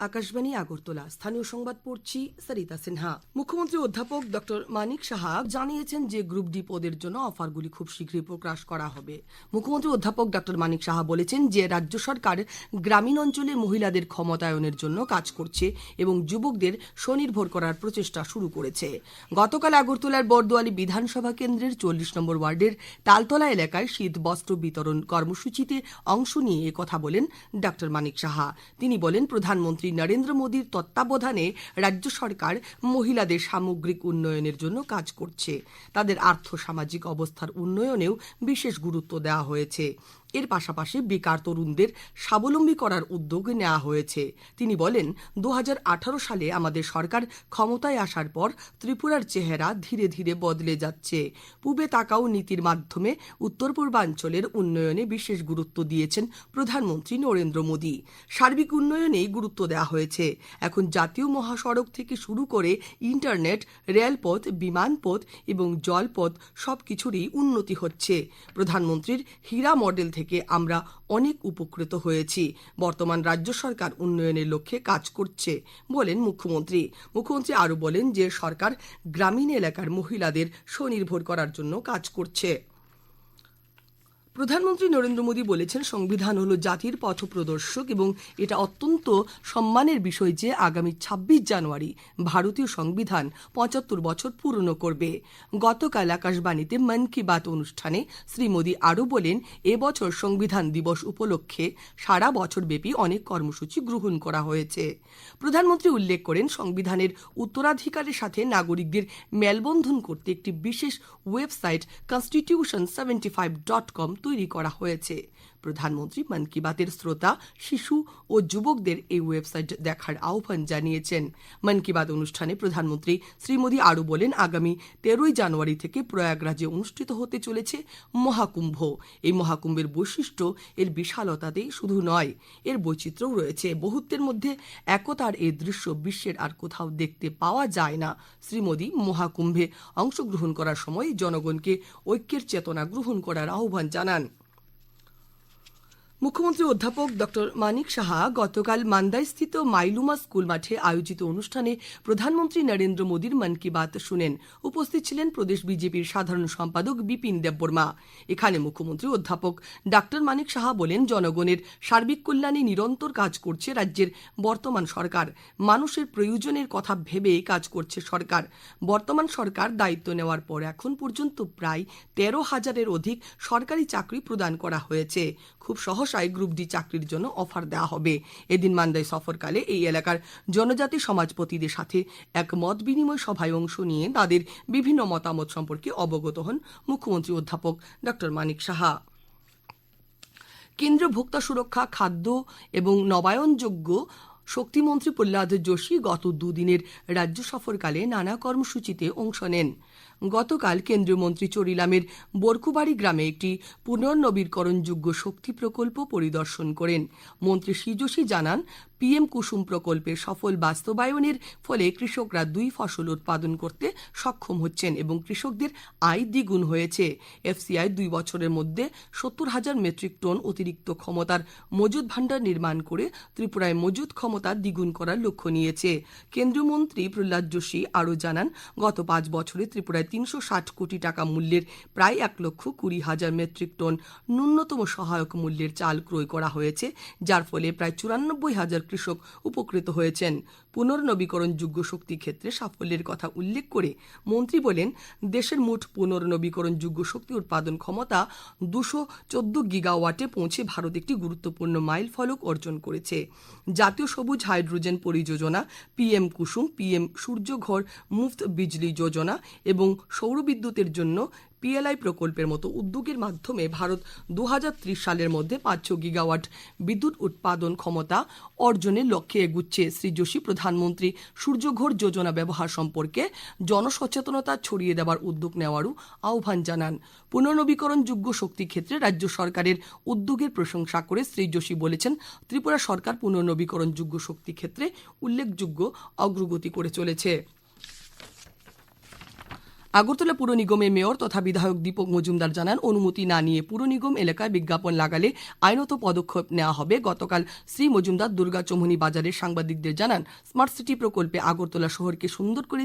আকাশবাণী আগরতলা। স্থানীয় সংবাদ পড়ছি সরিতা সিনহা। মুখ্যমন্ত্রী অধ্যাপক ডক্টর মানিক সাহা জানিয়েছেন যে গ্রুপ ডি পদের জন্য অফারগুলি খুব শীঘ্রই প্রকাশ করা হবে। মুখ্যমন্ত্রী অধ্যাপক ডক্টর মানিক সাহা বলেছেন যে রাজ্য সরকার গ্রামীণ অঞ্চলে মহিলাদের ক্ষমতায়নের জন্য কাজ করছে এবং যুবকদের স্বনির্ভর করার প্রচেষ্টা শুরু করেছে। গতকাল আগরতলার বরদোয়ালি বিধানসভা কেন্দ্রের চল্লিশ নম্বর ওয়ার্ডের তালতলা এলাকায় শীত বস্ত্র বিতরণ কর্মসূচিতে অংশ নিয়ে কথা বলেন ডক্টর মানিক সাহা। তিনি বলেন, প্রধানমন্ত্রী নরেন্দ্র মোদীর তত্ত্বাবধানে রাজ্য সরকার মহিলাদের সামগ্রিক উন্নয়নের জন্য কাজ করছে। তাদের আর্থ সামাজিক অবস্থার উন্নয়নেও বিশেষ গুরুত্ব দেওয়া হয়েছে। এর পাশাপাশি বেকার তরুণদের স্বাবলম্বী করার উদ্যোগ নেওয়া হয়েছে। তিনি বলেন দুহাজার আঠারো সালে আমাদের সরকার ক্ষমতায় আসার পর ত্রিপুরার চেহারা ধীরে ধীরে বদলে যাচ্ছে। পূবে তাকাও নীতির মাধ্যমে উত্তর পূর্বাঞ্চলের উন্নয়নে বিশেষ গুরুত্ব দিয়েছেন প্রধানমন্ত্রী নরেন্দ্র মোদী। সার্বিক উন্নয়নেই গুরুত্ব দেওয়া হয়েছে। এখন জাতীয় মহাসড়ক থেকে শুরু করে ইন্টারনেট, রেলপথ, বিমানপথ এবং জলপথ সবকিছুরই উন্নতি হচ্ছে। প্রধানমন্ত্রীর হীরা মডেল থেকে আমরা অনেক উপকৃত হয়েছি। বর্তমান রাজ্য সরকার উন্নয়নের লক্ষ্যে কাজ করছে বলেন মুখ্যমন্ত্রী। মুখ্যমন্ত্রী আরও বলেন যে সরকার গ্রামীণ এলাকার মহিলাদের স্বনির্ভর করার জন্য কাজ করছে। প্রধানমন্ত্রী নরেন্দ্র মোদী বলেছেন, সংবিধান হলো জাতির পথ প্রদর্শক এবং এটা অত্যন্ত সম্মানের বিষয় যে আগামী ছাব্বিশ জানুয়ারি ভারতীয় সংবিধান পঁচাত্তর বছর পূর্ণ করবে। গতকাল আকাশবাণীতে মন কি বাত অনুষ্ঠানে শ্রী মোদী আরও বলেন এবছর সংবিধান দিবস উপলক্ষে সারা বছরব্যাপী অনেক কর্মসূচি গ্রহণ করা হয়েছে। প্রধানমন্ত্রী উল্লেখ করেন, সংবিধানের উত্তরাধিকারের সাথে নাগরিকদের মেলবন্ধন করতে একটি বিশেষ website constitution seventy five dot com তৈরি করা হয়েছে। প্রধানমন্ত্রী মন কি বাতের শ্রোতা, শিশু ও যুবকদের এই ওয়েবসাইট দেখার আহ্বান জানিয়েছেন। মন কি বাত অনুষ্ঠানে প্রধানমন্ত্রী শ্রী মোদী আরও বলেন, আগামী তেরোই জানুয়ারি থেকে প্রয়াগরাজে অনুষ্ঠিত হতে চলেছে মহাকুম্ভ। এই মহাকুম্ভের বৈশিষ্ট্য এর বিশালতাতেই শুধু নয়, এর বৈচিত্র্যও রয়েছে। বহুত্বের মধ্যে একতার এই দৃশ্য বিশ্বের আর কোথাও দেখতে পাওয়া যায় না। শ্রী মোদী মহাকুম্ভে অংশগ্রহণ করার সময় জনগণকে ঐক্যের চেতনা গ্রহণ করার আহ্বান জানান। মুখ্যমন্ত্রী অধ্যাপক ডক্টর মানিক সাহা গতকাল মান্দাইস্থিত মাইলুমা স্কুল মাঠে আয়োজিত অনুষ্ঠানে প্রধানমন্ত্রী নরেন্দ্র মোদীর মন কি বাত শুনেন। উপস্থিত ছিলেন প্রদেশ বিজেপির সাধারণ সম্পাদক বিপিন দেববর্মা। এখানে মুখ্যমন্ত্রী অধ্যাপক ডাক্তার মানিক সাহা বলেন, জনগণের সার্বিক কল্যাণে নিরন্তর কাজ করছে রাজ্যের বর্তমান সরকার। মানুষের প্রয়োজনের কথা ভেবে কাজ করছে সরকার। বর্তমান সরকার দায়িত্ব নেওয়ার পর এখন পর্যন্ত প্রায় তেরো হাজারের অধিক সরকারি চাকরি প্রদান করা হয়েছে। খুব সহসায় গ্রুপ ডি চাকরির জন্য অফার দেওয়া হবে। এদিন মান্দায় সফরকালে এই এলাকার জনজাতি সমাজপতিদের সাথে এক মত বিনিময় সভায় অংশ নিয়ে তাদের বিভিন্ন মতামত সম্পর্কে অবগত হন মুখ্যমন্ত্রী অধ্যাপক ডক্টর মানিক সাহা। কেন্দ্রীয় ভোক্তা সুরক্ষা, খাদ্য এবং নবায়নযোগ্য শক্তিমন্ত্রী প্রহ্লাদ যোশী গত দুদিনের রাজ্য সফরকালে নানা কর্মসূচিতে অংশ নেন। গতকাল কেন্দ্রীয় মন্ত্রী চরিলামের বরকুবাড়ি গ্রামে একটি পুনর্নবীকরণযোগ্য শক্তি প্রকল্প পরিদর্শন করেন। মন্ত্রী শ্রী যোশী জানান পিএম কুসুম প্রকল্পের সফল বাস্তবায়নের ফলে কৃষকরা দুই ফসল উৎপাদন করতে সক্ষম হচ্ছেন এবং কৃষকদের আয় দ্বিগুণ হয়েছে। এফসিআই দুই বছরের মধ্যে সত্তর হাজার মেট্রিক টন অতিরিক্ত ক্ষমতার মজুদ ভাণ্ডার নির্মাণ করে ত্রিপুরায় মজুদ ক্ষমতা দ্বিগুণ করার লক্ষ্য নিয়েছে। কেন্দ্রীয় মন্ত্রী প্রহ্লাদ যোশী আরও জানান, গত পাঁচ বছরে ত্রিপুরায় তিনশো ষাট কোটি টাকা মূল্যের প্রায় এক লক্ষ কুড়ি হাজার মেট্রিক টন ন্যূনতম সহায়ক মূল্যের চাল ক্রয় করা হয়েছে, যার ফলে প্রায় চুরানব্বই হাজার কৃষক উপকৃত হয়েছেন। পুনর্নবীকরণযোগ্য শক্তি ক্ষেত্রে সাফল্যের কথা উল্লেখ করে মন্ত্রী বলেন, দেশের মোট পুনর্নবীকরণযোগ্য শক্তি উৎপাদন ক্ষমতা দুশো চোদ্দ গিগাওয়াটে পৌঁছে ভারত একটি গুরুত্বপূর্ণ মাইল ফলক অর্জন করেছে। জাতীয় সবুজ হাইড্রোজেন পরিযোজনা, পিএম কুসুম, পিএম সূর্যঘর, মুফত বিজলি যোজনা এবং সৌরবিদ্যুতের জন্য পিএলআই প্রকল্পের মতো উদ্যোগের মাধ্যমে ভারত দু হাজার ত্রিশ সালের মধ্যে পাঁচশো গিগাওয়াট বিদ্যুৎ উৎপাদন ক্ষমতা অর্জনের লক্ষ্যে এগুচ্ছে। শ্রী যোশী প্রধানমন্ত্রী সূর্যঘর যোজনা ব্যবহার সম্পর্কে জনসচেতনতা ছড়িয়ে দেওয়ার উদ্যোগ নেওয়ারও আহ্বান জানান। পুনর্নবীকরণযোগ্য শক্তি ক্ষেত্রে রাজ্য সরকারের উদ্যোগের প্রশংসা করে শ্রী যোশী বলেছেন, ত্রিপুরা সরকার পুনর্নবীকরণযোগ্য শক্তি ক্ষেত্রে উল্লেখযোগ্য অগ্রগতি করে চলেছে। আগরতলা পুর নিগমের মেয়র তথা বিধায়ক দীপক মজুমদার জানান, অনুমতি না নিয়ে পুর নিগম এলাকায় বিজ্ঞাপন লাগালে আইনত পদক্ষেপ নেওয়া হবে। গতকাল শ্রী মজুমদার দুর্গা চৌমুহনী বাজারের সাংবাদিকদের জানান, স্মার্ট সিটি প্রকল্পে আগরতলা শহরকে সুন্দর করে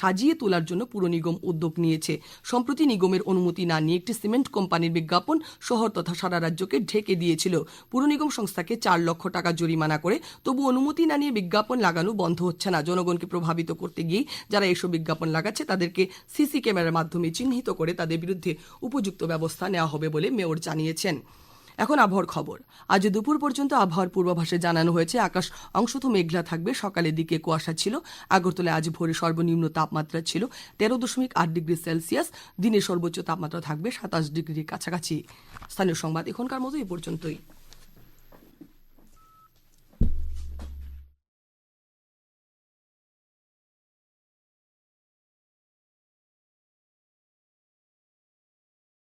সাজিয়ে তোলার জন্য পুর নিগম উদ্যোগ নিয়েছে। সম্প্রতি নিগমের অনুমতি না নিয়ে একটি সিমেন্ট কোম্পানির বিজ্ঞাপন শহর তথা সারা রাজ্যকে ঢেকে দিয়েছিল। পুর নিগম সংস্থাকে চার লক্ষ টাকা জরিমানা করে, তবু অনুমতি না নিয়ে বিজ্ঞাপন লাগানো বন্ধ হচ্ছে না। জনগণকে প্রভাবিত করতে গিয়ে যারা এসব বিজ্ঞাপন লাগাচ্ছে, তাদেরকে সিসি ক্যামেরার মাধ্যমে চিহ্নিত করে তাদের বিরুদ্ধে উপযুক্ত ব্যবস্থা নেওয়া হবে বলে মেয়র জানিয়েছেন। এখন আবহাওয়ার খবর। আজ দুপুর পর্যন্ত আবহাওয়ার পূর্বাভাসে জানানো হয়েছে, আকাশ অংশত মেঘলা থাকবে। সকালের দিকে কুয়াশা ছিল। আগরতলায় আজ ভোরে সর্বনিম্ন তাপমাত্রা ছিল তেরো দশমিক আট ডিগ্রি সেলসিয়াস। দিনে সর্বোচ্চ তাপমাত্রা থাকবে সাতাশ ডিগ্রির কাছাকাছি। স্থানীয় সংবাদ এখনকার মতো এই পর্যন্তই।